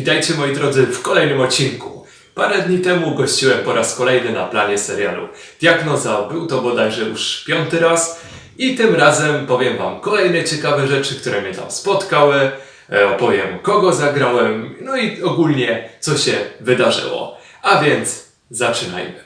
Witajcie moi drodzy w kolejnym odcinku. Parę dni temu gościłem po raz kolejny na planie serialu Diagnoza. Był to bodajże już piąty raz i tym razem powiem Wam kolejne ciekawe rzeczy, które mnie tam spotkały. E, Opowiem kogo zagrałem, no i ogólnie co się wydarzyło. A więc zaczynajmy.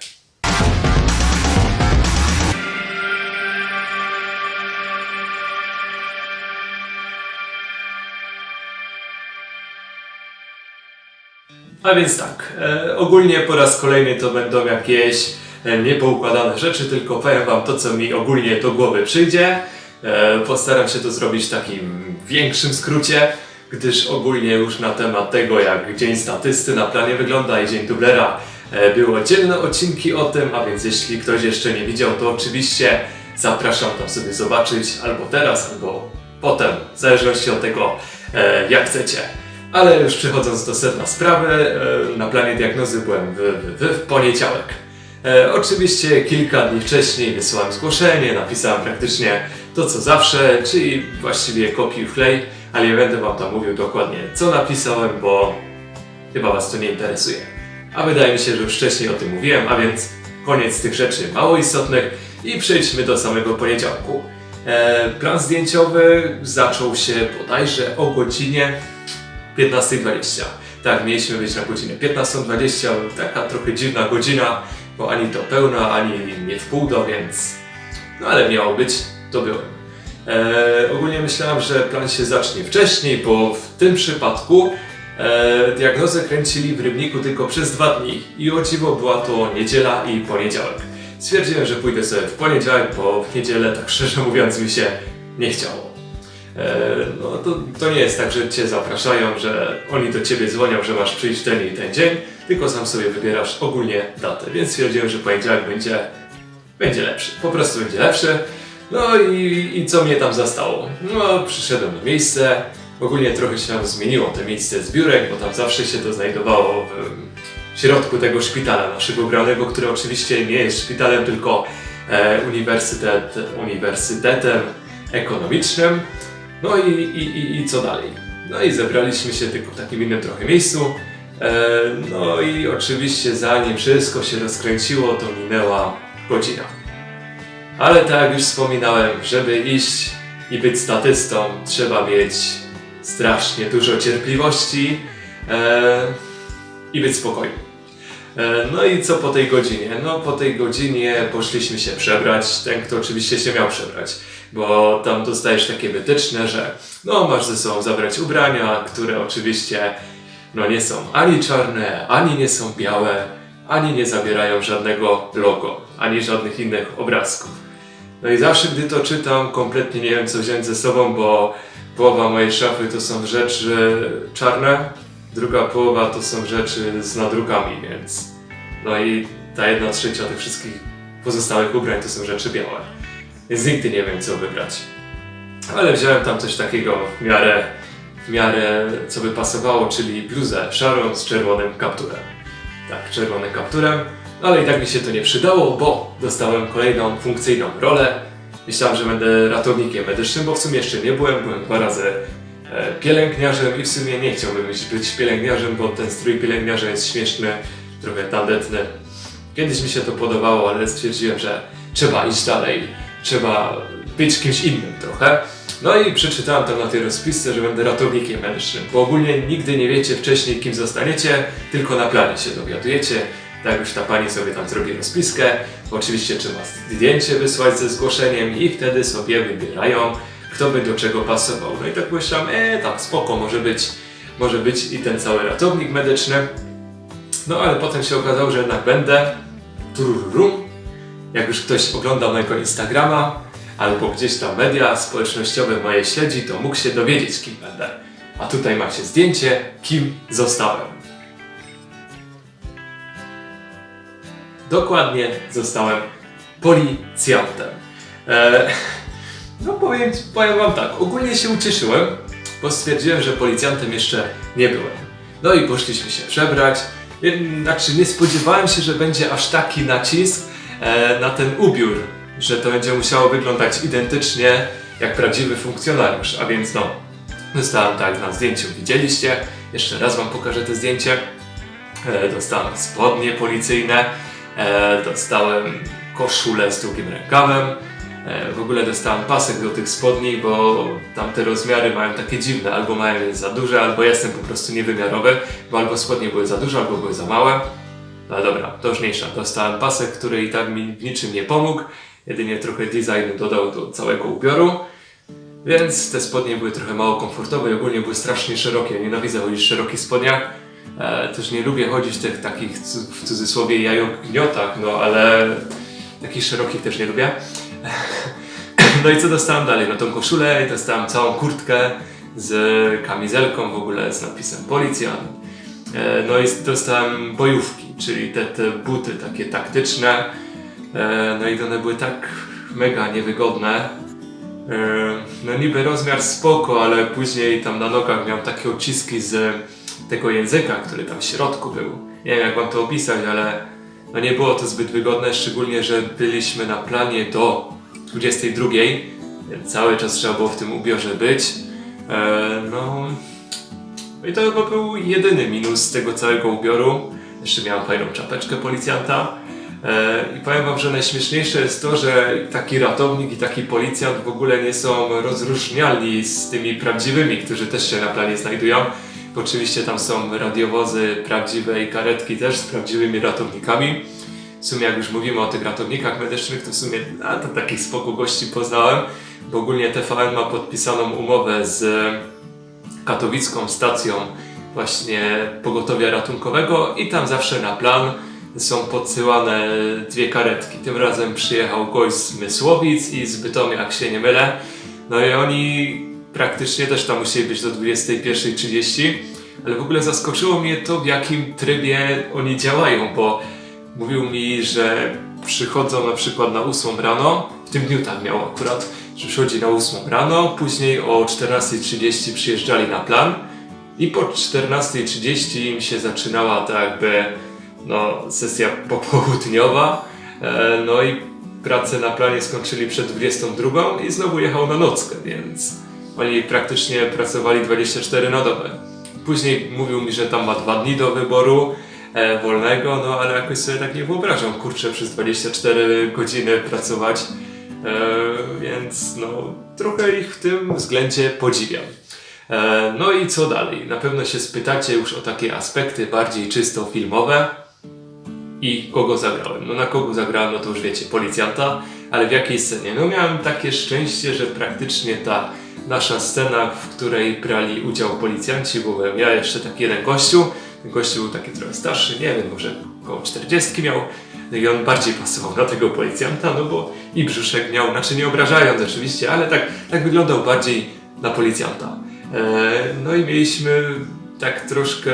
A więc tak, e, ogólnie po raz kolejny to będą jakieś e, niepoukładane rzeczy, tylko powiem Wam to, co mi ogólnie do głowy przyjdzie. E, postaram się to zrobić w takim większym skrócie, gdyż ogólnie już na temat tego, jak dzień statysty na planie wygląda i dzień dublera e, były oddzielne odcinki o tym, a więc jeśli ktoś jeszcze nie widział, to oczywiście zapraszam tam sobie zobaczyć albo teraz, albo potem, w zależności od tego, e, jak chcecie. Ale już przechodząc do sedna sprawy, e, na planie diagnozy byłem w, w, w poniedziałek. E, oczywiście kilka dni wcześniej wysłałem zgłoszenie, napisałem praktycznie to co zawsze, czyli właściwie kopiuj wklej, ale nie będę Wam tam mówił dokładnie co napisałem, bo chyba Was to nie interesuje. A wydaje mi się, że już wcześniej o tym mówiłem, a więc koniec tych rzeczy mało istotnych i przejdźmy do samego poniedziałku. E, plan zdjęciowy zaczął się bodajże o godzinie 15.20. Tak, mieliśmy być na godzinę 15.20, taka trochę dziwna godzina, bo ani to pełna, ani nie w pół do, więc... No ale miało być, to byłem. E, ogólnie myślałem, że plan się zacznie wcześniej, bo w tym przypadku e, diagnozę kręcili w Rybniku tylko przez dwa dni i o dziwo była to niedziela i poniedziałek. Stwierdziłem, że pójdę sobie w poniedziałek, bo w niedzielę, tak szczerze mówiąc, mi się nie chciało. E, no to, to nie jest tak, że cię zapraszają, że oni do ciebie dzwonią, że masz przyjść ten i ten dzień, tylko sam sobie wybierasz ogólnie datę, więc stwierdziłem, że poniedziałek będzie, będzie lepszy, po prostu będzie lepszy. No i, i co mnie tam zastało? No przyszedłem na miejsce, ogólnie trochę się tam zmieniło te miejsce zbiórek, bo tam zawsze się to znajdowało w, w środku tego szpitala naszego granego, który oczywiście nie jest szpitalem, tylko e, uniwersytet, uniwersytetem ekonomicznym. No i, i, i, i co dalej? No i zebraliśmy się tylko w takim innym trochę miejscu. E, no i oczywiście zanim wszystko się rozkręciło, to minęła godzina. Ale tak jak już wspominałem, żeby iść i być statystą, trzeba mieć strasznie dużo cierpliwości e, i być spokojnym. E, No i co po tej godzinie? No po tej godzinie poszliśmy się przebrać, ten kto oczywiście się miał przebrać, bo tam dostajesz takie wytyczne, że no masz ze sobą zabrać ubrania, które oczywiście no nie są ani czarne, ani nie są białe, ani nie zawierają żadnego logo, ani żadnych innych obrazków. No i zawsze gdy to czytam, kompletnie nie wiem co wziąć ze sobą, bo połowa mojej szafy to są rzeczy czarne, druga połowa to są rzeczy z nadrukami, więc no i ta jedna trzecia tych wszystkich pozostałych ubrań to są rzeczy białe. Więc nigdy nie wiem co wybrać. Ale wziąłem tam coś takiego w miarę, w miarę co by pasowało, czyli bluzę szarą z czerwonym kapturem. Tak, czerwonym kapturem. No ale i tak mi się to nie przydało, bo dostałem kolejną funkcyjną rolę. Myślałem, że będę ratownikiem medycznym, bo w sumie jeszcze nie byłem. Byłem dwa razy e, pielęgniarzem i w sumie nie chciałbym być, być pielęgniarzem, bo ten strój pielęgniarza jest śmieszny, trochę tandetny. Kiedyś mi się to podobało, ale stwierdziłem, że trzeba iść dalej, trzeba być kimś innym trochę. No i przeczytałem tam na tej rozpisce, że będę ratownikiem medycznym, bo ogólnie nigdy nie wiecie wcześniej kim zostaniecie, tylko na planie się dowiadujecie. Tak już ta pani sobie tam zrobi rozpiskę, oczywiście trzeba zdjęcie wysłać ze zgłoszeniem i wtedy sobie wybierają, kto by do czego pasował. No i tak myślałem, e, tam spoko, może być, może być i ten cały ratownik medyczny. No ale potem się okazało, że jednak będę tururum. Jak już ktoś ogląda mojego Instagrama albo gdzieś tam media społecznościowe moje śledzi, to mógł się dowiedzieć kim będę. A tutaj macie zdjęcie, kim zostałem. Dokładnie zostałem policjantem. E, no powiem, powiem wam tak, ogólnie się ucieszyłem, bo stwierdziłem, że policjantem jeszcze nie byłem. No i poszliśmy się przebrać. Znaczy nie spodziewałem się, że będzie aż taki nacisk na ten ubiór, że to będzie musiało wyglądać identycznie jak prawdziwy funkcjonariusz, a więc no, zostałem tak na zdjęciu. Widzieliście, Jeszcze raz wam pokażę to zdjęcie. E, dostałem spodnie policyjne, e, dostałem koszulę z długim rękawem, e, w ogóle dostałem pasek do tych spodni, bo tamte rozmiary mają takie dziwne, albo mają za duże, albo jestem po prostu niewymiarowy, bo albo spodnie były za duże, albo były za małe. No dobra, to już mniejsza. Dostałem pasek, który i tak mi w niczym nie pomógł, jedynie trochę designu dodał do całego ubioru. Więc te spodnie były trochę mało komfortowe i ogólnie były strasznie szerokie. Nienawidzę chodzić w szerokich spodniach. E, też nie lubię chodzić w tych takich w cudzysłowie jajogniotach, no ale takich szerokich też nie lubię. No i co dostałem dalej? No tą koszulę i dostałem całą kurtkę z kamizelką w ogóle z napisem policjant. E, No i dostałem bojówki, czyli te, te buty takie taktyczne. E, No i one były tak mega niewygodne. E, No niby rozmiar spoko, ale później tam na nogach miałem takie odciski z tego języka, który tam w środku był. Nie wiem jak wam to opisać, ale no nie było to zbyt wygodne, szczególnie, że byliśmy na planie do 22, więc cały czas trzeba było w tym ubiorze być. E, no no i to chyba był jedyny minus tego całego ubioru. Jeszcze miałem fajną czapeczkę policjanta. E, I powiem wam, że najśmieszniejsze jest to, że taki ratownik i taki policjant w ogóle nie są rozróżnialni z tymi prawdziwymi, którzy też się na planie znajdują. Oczywiście tam są radiowozy prawdziwe i karetki też z prawdziwymi ratownikami. W sumie jak już mówimy o tych ratownikach medycznych, to w sumie a, to takich spoko gości poznałem, bo ogólnie TVN ma podpisaną umowę z katowicką stacją właśnie pogotowia ratunkowego i tam zawsze na plan są podsyłane dwie karetki. Tym razem przyjechał gość z Mysłowic i z Bytomia, jak się nie mylę. No i oni praktycznie też tam musieli być do 21.30, ale w ogóle zaskoczyło mnie to, w jakim trybie oni działają, bo mówił mi, że przychodzą na przykład na 8 rano, w tym dniu tak miał akurat, że przychodzi na 8 rano, później o 14.30 przyjeżdżali na plan i po 14.30 im się zaczynała tak jakby no, sesja popołudniowa, e, no i pracę na planie skończyli przed 22 i znowu jechał na nockę, więc oni praktycznie pracowali 24 na dobę. Później mówił mi, że tam ma dwa dni do wyboru e, wolnego, no ale jakoś sobie tak nie wyobrażam, kurczę, przez 24 godziny pracować, e, więc no trochę ich w tym względzie podziwiam. E, no i co dalej? Na pewno się spytacie już o takie aspekty bardziej czysto filmowe i kogo zagrałem. No na kogo zagrałem, no to już wiecie, policjanta, ale w jakiej scenie? No miałem takie szczęście, że praktycznie ta nasza scena, w której brali udział policjanci, byłem ja, jeszcze taki jeden gościu, ten gościu był taki trochę starszy, nie wiem, może około 40 miał, no i on bardziej pasował na tego policjanta, no bo i brzuszek miał, znaczy nie obrażając oczywiście, ale tak, tak wyglądał bardziej na policjanta. E, no i mieliśmy tak troszkę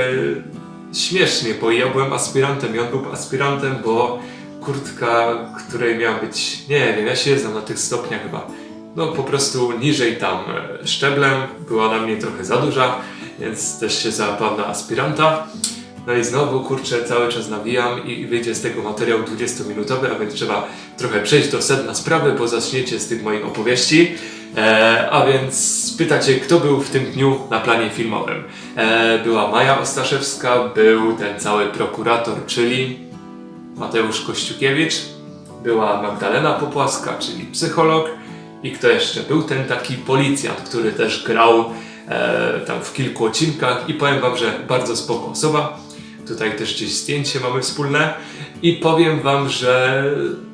śmiesznie, bo ja byłem aspirantem i on był aspirantem, bo kurtka, której miała być, nie wiem, ja się znam na tych stopniach chyba, no po prostu niżej tam e, szczeblem, była na mnie trochę za duża, więc też się załapałem na aspiranta. No i znowu, kurczę, cały czas nawijam i wyjdzie z tego materiał 20-minutowy, a więc trzeba trochę przejść do sedna sprawy, bo zaczniecie z tych moich opowieści. E, a więc pytacie, kto był w tym dniu na planie filmowym? E, była Maja Ostaszewska, był ten cały prokurator, czyli Mateusz Kościukiewicz, była Magdalena Popłaska, czyli psycholog i kto jeszcze? Był ten taki policjant, który też grał e, tam w kilku odcinkach i powiem wam, że bardzo spoko osoba. Tutaj też gdzieś zdjęcie mamy wspólne i powiem wam, że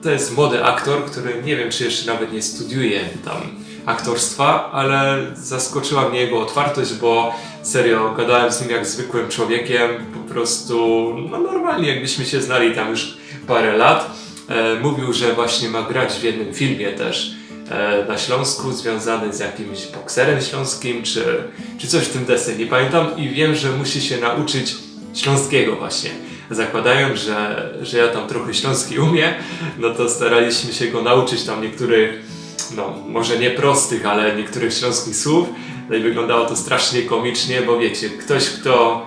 to jest młody aktor, który nie wiem, czy jeszcze nawet nie studiuje tam aktorstwa, ale zaskoczyła mnie jego otwartość, bo serio gadałem z nim jak zwykłym człowiekiem, po prostu no normalnie jakbyśmy się znali tam już parę lat. E, mówił, że właśnie ma grać w jednym filmie też e, na Śląsku związany z jakimś bokserem śląskim, czy, czy coś w tym deseń, nie pamiętam i wiem, że musi się nauczyć śląskiego właśnie. Zakładając, że, że ja tam trochę śląski umiem, no to staraliśmy się go nauczyć tam niektórych, no może nie prostych, ale niektórych śląskich słów. No i wyglądało to strasznie komicznie, bo wiecie, ktoś kto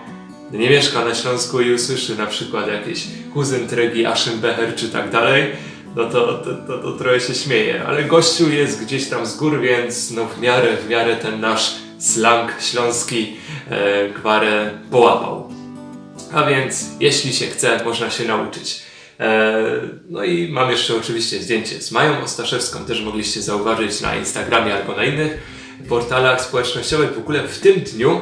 nie mieszka na Śląsku i usłyszy na przykład jakieś kuzyn Tregi, Aschenbecher czy tak dalej, no to, to, to, to trochę się śmieje. Ale gościu jest gdzieś tam z gór, więc no w miarę, w miarę ten nasz slang śląski e, gwarę połapał. A więc, jeśli się chce, można się nauczyć. E, no i mam jeszcze oczywiście zdjęcie z Mają Ostaszewską, też mogliście zauważyć na Instagramie albo na innych portalach społecznościowych. W ogóle w tym dniu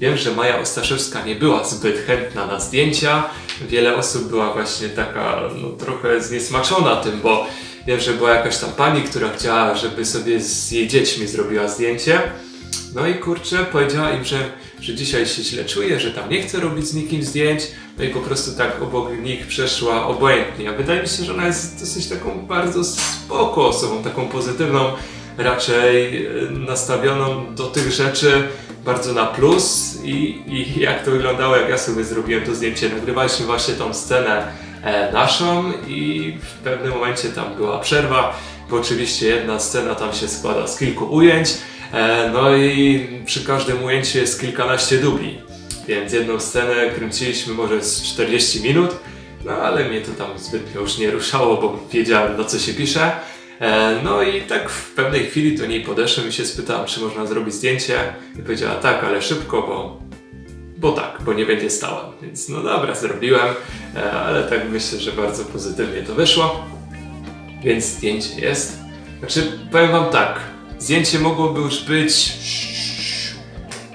wiem, że Maja Ostaszewska nie była zbyt chętna na zdjęcia. Wiele osób była właśnie taka no, trochę zniesmaczona tym, bo wiem, że była jakaś tam pani, która chciała, żeby sobie z jej dziećmi zrobiła zdjęcie. No i kurczę, powiedziała im, że, że dzisiaj się źle czuje, że tam nie chce robić z nikim zdjęć, no i po prostu tak obok nich przeszła obojętnie. A wydaje mi się, że ona jest dosyć taką bardzo spoko osobą, taką pozytywną, raczej e, nastawioną do tych rzeczy bardzo na plus i, i jak to wyglądało, jak ja sobie zrobiłem to zdjęcie. Nagrywaliśmy właśnie tą scenę e, naszą i w pewnym momencie tam była przerwa, bo oczywiście jedna scena tam się składa z kilku ujęć, e, no i przy każdym ujęciu jest kilkanaście dubli, więc jedną scenę kręciliśmy może z 40 minut, no ale mnie to tam zbytnio już nie ruszało, bo wiedziałem na co się pisze. E, No i tak w pewnej chwili do niej podeszłem i się spytałem, czy można zrobić zdjęcie. I powiedziała tak, ale szybko, bo, bo tak, bo nie będzie stała. Więc no dobra, zrobiłem, e, ale tak myślę, że bardzo pozytywnie to wyszło. Więc zdjęcie jest. Znaczy, powiem wam tak, zdjęcie mogłoby już być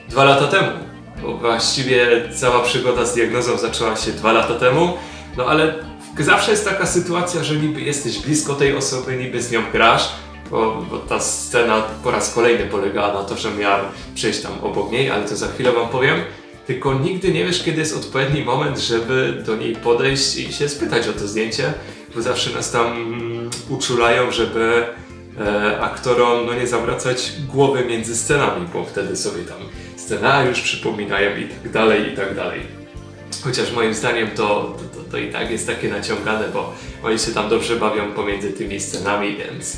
dwa lata temu. Bo właściwie cała przygoda z diagnozą zaczęła się dwa lata temu. No ale zawsze jest taka sytuacja, że niby jesteś blisko tej osoby, niby z nią grasz, bo, bo ta scena po raz kolejny polegała na to, że miałem przejść tam obok niej, ale to za chwilę wam powiem. Tylko nigdy nie wiesz, kiedy jest odpowiedni moment, żeby do niej podejść i się spytać o to zdjęcie, bo zawsze nas tam mm, uczulają, żeby e, aktorom no, nie zawracać głowy między scenami, bo wtedy sobie tam scenariusz przypominają i tak dalej, i tak dalej. Chociaż moim zdaniem to, to, to, to i tak jest takie naciągane, bo oni się tam dobrze bawią pomiędzy tymi scenami, więc,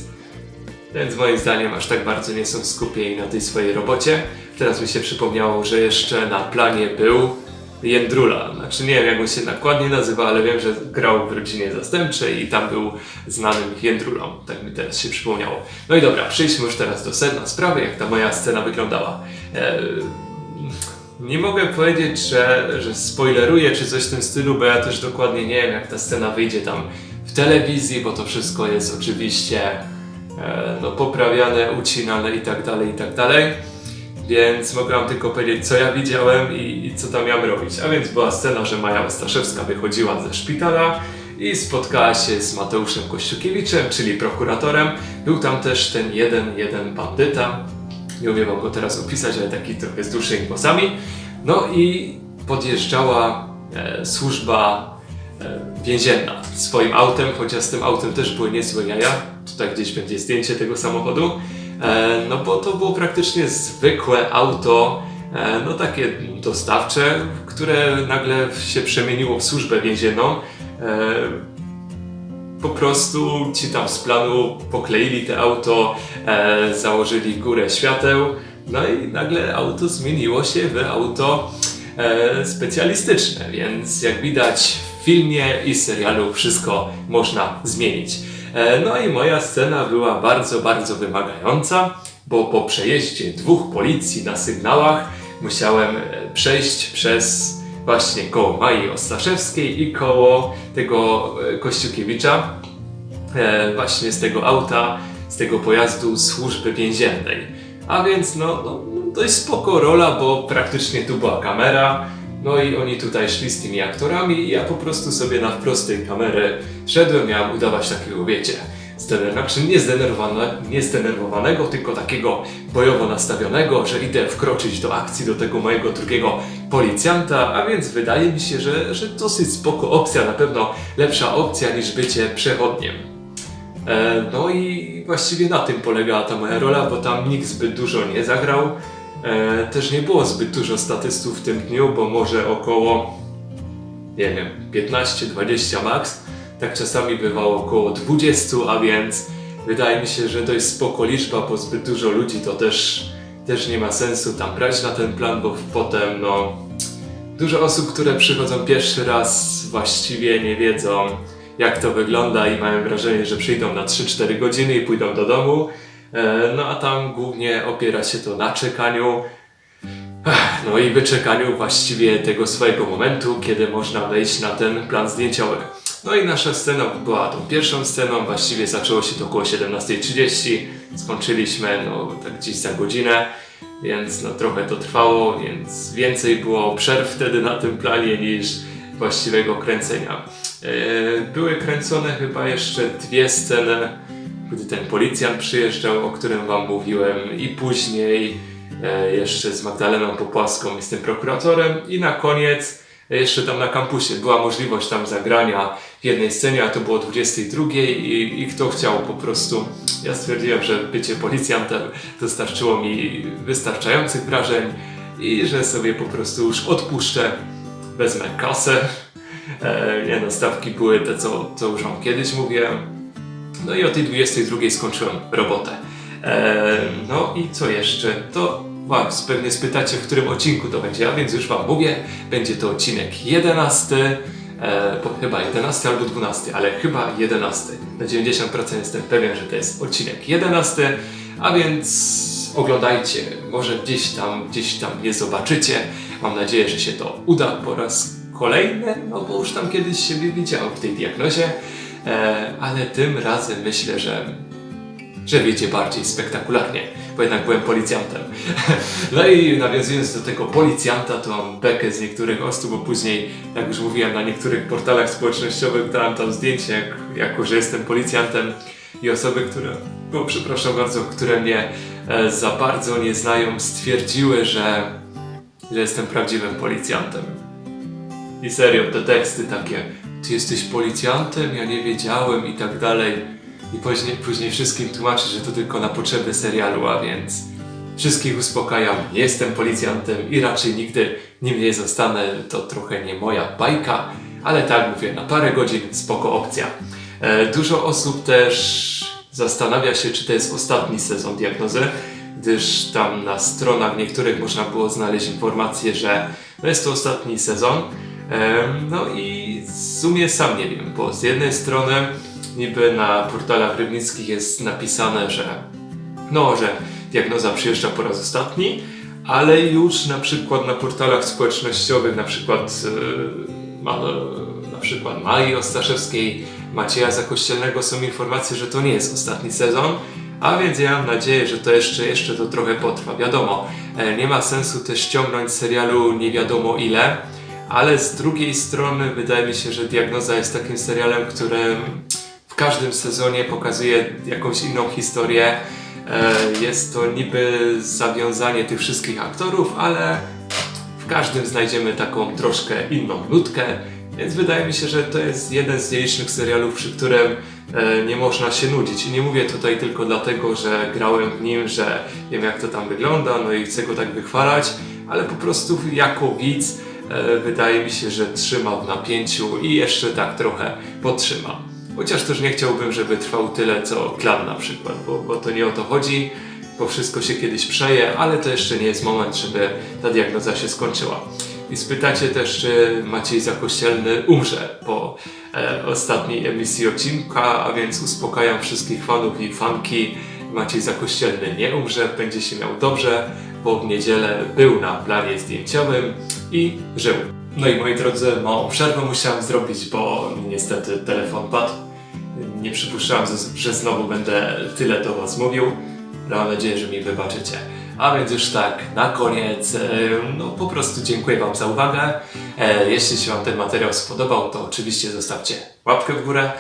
więc moim zdaniem aż tak bardzo nie są skupieni na tej swojej robocie. Teraz mi się przypomniało, że jeszcze na planie był Jędrula. Znaczy nie wiem jak on się nakładnie nazywa, ale wiem, że grał w rodzinie zastępczej i tam był znanym Jędrulą. Tak mi teraz się przypomniało. No i dobra, przejdźmy już teraz do sedna sprawy, jak ta moja scena wyglądała. Eee, nie mogę powiedzieć, że, że spoileruję czy coś w tym stylu, bo ja też dokładnie nie wiem, jak ta scena wyjdzie tam w telewizji, bo to wszystko jest oczywiście e, no, poprawiane, ucinane i tak dalej, i tak dalej. Więc mogę wam tylko powiedzieć, co ja widziałem i, i co tam miałem robić. A więc była scena, że Maja Ostaszewska wychodziła ze szpitala i spotkała się z Mateuszem Kościukiewiczem, czyli prokuratorem. Był tam też ten jeden, jeden bandyta, nie umiem wam go teraz opisać, ale taki trochę z dłuższymi głosami. No i podjeżdżała e, służba e, więzienna swoim autem, chociaż z tym autem też były niezłe jaja. Tutaj gdzieś będzie zdjęcie tego samochodu. E, no bo to było praktycznie zwykłe auto, e, no takie dostawcze, które nagle się przemieniło w służbę więzienną. E, po prostu ci tam z planu pokleili te auto, założyli górę świateł, no i nagle auto zmieniło się w auto specjalistyczne, więc jak widać w filmie i serialu wszystko można zmienić. E, no i moja scena była bardzo, bardzo wymagająca, bo po przejeździe dwóch policji na sygnałach musiałem e, przejść przez właśnie koło Mai Ostaszewskiej i koło tego e, Kościukiewicza, właśnie z tego auta, z tego pojazdu służby więziennej. A więc no, no dość spoko rola, bo praktycznie tu była kamera, no i oni tutaj szli z tymi aktorami i ja po prostu sobie na wprost tej kamery szedłem, miałem udawać takiego, wiecie, zdener- znaczy nie, zdenerwowane, nie zdenerwowanego, tylko takiego bojowo nastawionego, że idę wkroczyć do akcji do tego mojego drugiego policjanta, a więc wydaje mi się, że, że dosyć spoko opcja, na pewno lepsza opcja niż bycie przechodniem. E, no i właściwie na tym polegała ta moja rola, bo tam nikt zbyt dużo nie zagrał. E, też nie było zbyt dużo statystów w tym dniu, bo może około, nie wiem, 15-20 max. Tak czasami bywało około 20, a więc wydaje mi się, że jest spoko liczba, bo zbyt dużo ludzi to też, też nie ma sensu tam brać na ten plan, bo potem no dużo osób, które przychodzą pierwszy raz właściwie nie wiedzą jak to wygląda i mają wrażenie, że przyjdą na 3-4 godziny i pójdą do domu, No a tam głównie opiera się to na czekaniu. No i wyczekaniu właściwie tego swojego momentu, kiedy można wejść na ten plan zdjęciowy. No i nasza scena była tą pierwszą sceną, właściwie zaczęło się to około 17.30, skończyliśmy no tak gdzieś za godzinę, więc no trochę to trwało, więc więcej było przerw wtedy na tym planie niż właściwego kręcenia. E, Były kręcone chyba jeszcze dwie sceny, gdy ten policjant przyjeżdżał, o którym wam mówiłem i później e, jeszcze z Magdaleną Popłaską i z tym prokuratorem i na koniec e, jeszcze tam na kampusie była możliwość tam zagrania w jednej scenie, a to było 22 i, i kto chciał po prostu, ja stwierdziłem, że bycie policjantem dostarczyło mi wystarczających wrażeń i że sobie po prostu już odpuszczę, wezmę kasę, e, nie no, stawki były te, co, co już wam kiedyś mówiłem, no i o tej 22 skończyłem robotę. Eee, no i co jeszcze? To Was pewnie spytacie, w którym odcinku to będzie, a więc już Wam mówię, będzie to odcinek 11, e, bo chyba 11 albo 12, ale chyba 11. Na 90% jestem pewien, że to jest odcinek 11, a więc oglądajcie, może gdzieś tam, gdzieś tam je zobaczycie. Mam nadzieję, że się to uda po raz kolejny, no bo już tam kiedyś siebie widziałem w tej diagnozie, e, ale tym razem myślę, że że wiecie bardziej spektakularnie, bo jednak byłem policjantem. No i nawiązując do tego policjanta, to mam bekę z niektórych osób, bo później, jak już mówiłem, na niektórych portalach społecznościowych dałem tam zdjęcie, jak, jako że jestem policjantem i osoby, które, no przepraszam bardzo, które mnie e, za bardzo nie znają, stwierdziły, że, że jestem prawdziwym policjantem. I serio, te teksty takie, ty jesteś policjantem, ja nie wiedziałem i tak dalej. I później, później wszystkim tłumaczę, że to tylko na potrzeby serialu, a więc wszystkich uspokajam, nie jestem policjantem i raczej nigdy nim nie zostanę, to trochę nie moja bajka, ale tak mówię, na parę godzin spoko opcja. E, dużo osób też zastanawia się, czy to jest ostatni sezon diagnozy, gdyż tam na stronach niektórych można było znaleźć informację, że no jest to ostatni sezon. Em, No i w sumie sam nie wiem, bo z jednej strony niby na portalach rybnickich jest napisane, że no, że diagnoza przyjeżdża po raz ostatni, ale już na przykład na portalach społecznościowych, na przykład ma, na przykład Mai Ostaszewskiej, Macieja Zakościelnego są informacje, że to nie jest ostatni sezon, a więc ja mam nadzieję, że to jeszcze, jeszcze to trochę potrwa. Wiadomo, e, nie ma sensu też ściągnąć serialu nie wiadomo ile, ale z drugiej strony wydaje mi się, że Diagnoza jest takim serialem, którym w każdym sezonie pokazuje jakąś inną historię. E, Jest to niby zawiązanie tych wszystkich aktorów, ale w każdym znajdziemy taką troszkę inną nutkę, więc wydaje mi się, że to jest jeden z nielicznych serialów, przy którym e, nie można się nudzić. I nie mówię tutaj tylko dlatego, że grałem w nim, że wiem jak to tam wygląda, no i chcę go tak wychwalać, ale po prostu jako widz wydaje mi się, że trzyma w napięciu i jeszcze tak trochę potrzyma. Chociaż też nie chciałbym, żeby trwał tyle co klan na przykład, bo, bo to nie o to chodzi, bo wszystko się kiedyś przeje, ale to jeszcze nie jest moment, żeby ta diagnoza się skończyła. I spytacie też, czy Maciej Zakościelny umrze po e, ostatniej emisji odcinka, a więc uspokajam wszystkich fanów i fanki. Maciej Zakościelny nie umrze, będzie się miał dobrze, bo w niedzielę był na planie zdjęciowym i żył. No i moi drodzy, małą przerwę musiałem zrobić, bo niestety telefon padł. Nie przypuszczałem, że- że znowu będę tyle do Was mówił. Mam nadzieję, że mi wybaczycie. A więc już tak, na koniec, e, no po prostu dziękuję Wam za uwagę. E, Jeśli się Wam ten materiał spodobał, to oczywiście zostawcie łapkę w górę.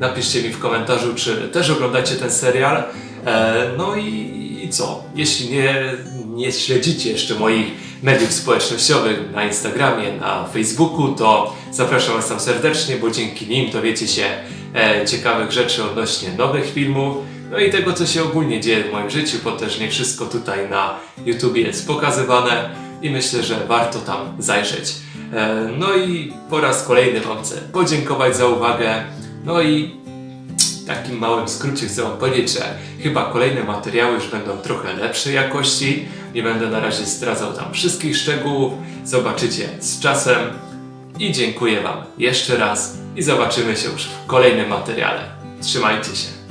Napiszcie mi w komentarzu, czy też oglądacie ten serial. E, No i, i co? Jeśli nie, nie śledzicie jeszcze moich mediów społecznościowych na Instagramie, na Facebooku, to zapraszam Was tam serdecznie, bo dzięki nim dowiecie się e, ciekawych rzeczy odnośnie nowych filmów, no i tego, co się ogólnie dzieje w moim życiu, bo też nie wszystko tutaj na YouTubie jest pokazywane i myślę, że warto tam zajrzeć. E, no i po raz kolejny Wam chcę podziękować za uwagę, no i w takim małym skrócie chcę Wam powiedzieć, że chyba kolejne materiały już będą trochę lepszej jakości. Nie będę na razie zdradzał tam wszystkich szczegółów. Zobaczycie z czasem. I dziękuję Wam jeszcze raz i zobaczymy się już w kolejnym materiale. Trzymajcie się.